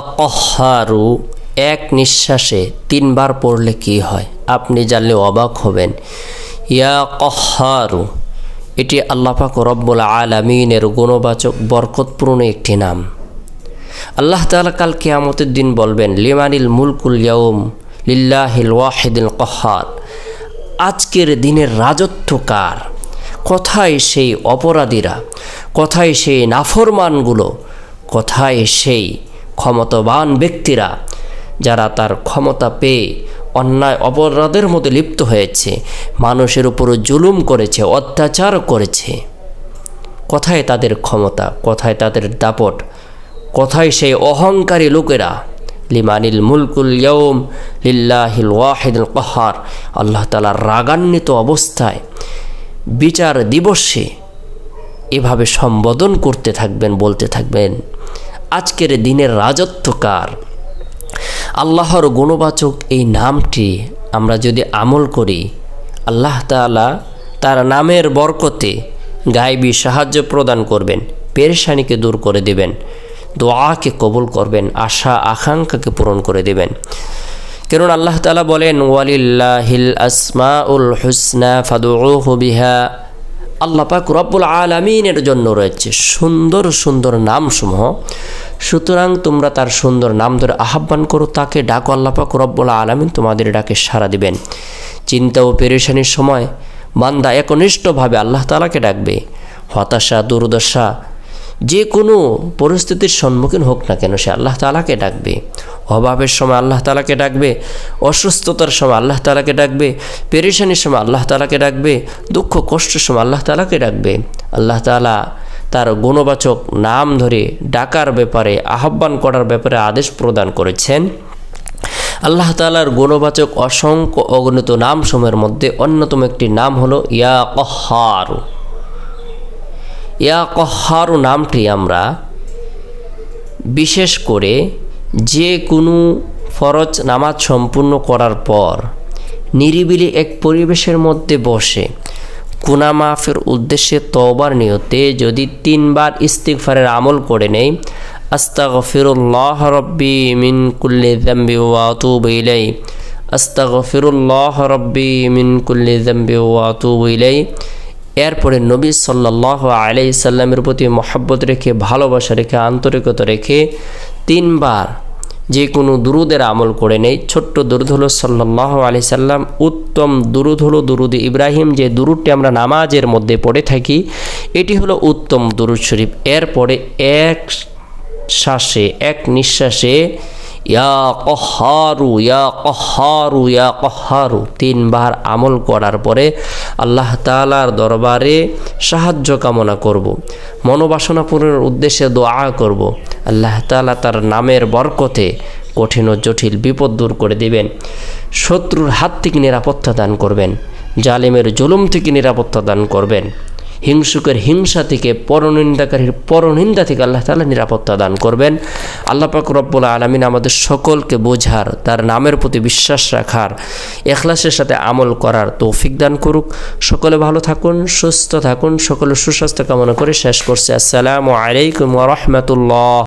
কহারু এক নিঃশ্বাসে তিনবার পড়লে কি হয়? আপনি জানলে অবাক হবেন। ইয়া কহারু এটি আল্লাপাক রব্বুল আলমিনের গুণবাচক, বরকতপূর্ণ একটি নাম। আল্লাহ তালা কাল কেয়ামতের দিন বলবেন, লিমানিল মুলকুল ইয়ৌম লিল্লাহিল ওয়াহিদুল কহার। আজকের দিনের রাজত্ব কার? কোথায় সেই অপরাধীরা? কোথায় সেই নাফরমানগুলো? কোথায় সেই ক্ষমতাবান ব্যক্তিরা, যারা তার ক্ষমতা পেয়ে অন্যায় অপরাধের মধ্যে লিপ্ত হয়েছে, মানুষের উপর জুলুম করেছে, অত্যাচার করেছে। কোথায় তাদের ক্ষমতা? কোথায় তাদের দাপট? কোথায় সেই অহংকারী লোকেরা? লিমানিল মুলকুল ইয়ম লিল্লাহিল ওয়াহিদুল কহার। আল্লাহ তালার রাগান্বিত অবস্থায় বিচার দিবসে এভাবে সম্বোধন করতে থাকবেন, বলতে থাকবেন। আজকের দিনের রাজত্বকার। আল্লাহর গুণবাচক এই নামটি আমরা যদি আমল করি, আল্লাহ তালা তার নামের বরকতে গায়েবী সাহায্য প্রদান করবেন, পেরেশানিকে দূর করে দেবেন, দোয়াকে কবুল করবেন, আশা, আকাঙ্ক্ষাকে পূরণ করে দেবেন। কেননা আল্লাহ তালা বলেন, ওয়ালিল্লাহিল আসমা উল হুসনা বিহা আল্লাহ পাক রব্বুল আলমিনের জন্য রয়েছে সুন্দর সুন্দর নামসমূহ। সুতরাং তোমরা তার সুন্দর নাম ধরে আহ্বান করো, তাকে ডাকো, আল্লাহ পাক রব্বুল আলমিন তোমাদের ডাকে সাড়া দিবেন। চিন্তা ও পেরেশানির সময় বান্দা একনিষ্ঠভাবে আল্লাহ তালাকে ডাকবে। হতাশা, দুর্দশা, যে কোনো পরিস্থিতির সম্মুখীন হোক না কেন, সে আল্লাহ তালাকে ডাকবে। অভাবের সময় আল্লাহ তালাকে ডাকবে, অসুস্থতার সময় আল্লাহ তালাকে ডাকবে, পেরেশানির সময় আল্লাহ তালাকে ডাকবে, দুঃখ কষ্টের সময় আল্লাহ তালাকে ডাকবে। আল্লাহ তালা তার গুণবাচক নাম ধরে ডাকার ব্যাপারে, আহ্বান করার ব্যাপারে আদেশ প্রদান করেছেন। আল্লাহ তালার গুণবাচক অসংখ্য অগণিত নামসমূহের মধ্যে অন্যতম একটি নাম হলো ইয়া কহারু। ইয়া কহারু নামটি আমরা বিশেষ করে যে কোনো ফরজ নামাজ সম্পূর্ণ করার পর নিরিবিলি এক পরিবেশের মধ্যে বসে কুনা মাফের উদ্দেশ্যে তওবার নিয়তে যদি তিনবার ইস্তিগফারের আমল করে নেই আস্তাগফিরুল্লাহ রব্বি মিন কুল্লি যামবি ওয়া আতুবু ইলাই আস্তাগফিরুল্লাহ রব্বি মিন কুল্লি যামবি ওয়া ইলাই এরপরে নবী সাল্লাহ আলাই সাল্লামের প্রতি মহাব্বত রেখে, ভালোবাসা রেখে, আন্তরিকতা রেখে তিনবার যে কোনো দুরুদের আমল করে নেই। ছোট্ট দুরুদ হলো সাল্লাহ আলি সাল্লাম। উত্তম দুরুদ হলো দুরুদ ইব্রাহিম। যে দুরুদটি আমরা নামাজের মধ্যে পড়ে থাকি, এটি হলো উত্তম দুরুদ শরীফ। এরপরে এক শ্বাসে, এক নিঃশ্বাসে, ইয়া কহারু ইয়া কহারু ইয়া কহারু, তিনবার আমল করার পরে আল্লাহ তালার দরবারে সাহায্য কামনা করব। মনোবাসনা পূরণের উদ্দেশ্যে দোয়া করব। আল্লাহ তালা তার নামের বরকতে কঠিন ও জটিল বিপদ দূর করে দিবেন শত্রুর হাত থেকে নিরাপত্তা দান করবেন জালিমের জুলুম থেকে নিরাপত্তা দান করবেন হিংসুকের হিংসা থেকে পরনিন্দাকারীর পরনিন্দা থেকে আল্লাহ তালা নিরাপত্তা দান করবেন। আল্লাহ পাক রব্বুল আলমিন আমাদের সকলকে বোঝার, তার নামের প্রতি বিশ্বাস রাখার, এখলাসের সাথে আমল করার তৌফিক দান করুক। সকলে ভালো থাকুন, সুস্থ থাকুন সকলে সুস্বাস্থ্য কামনা করে শেষ করছে। আসসালামু আলাইকুম রহমতুল্লাহ।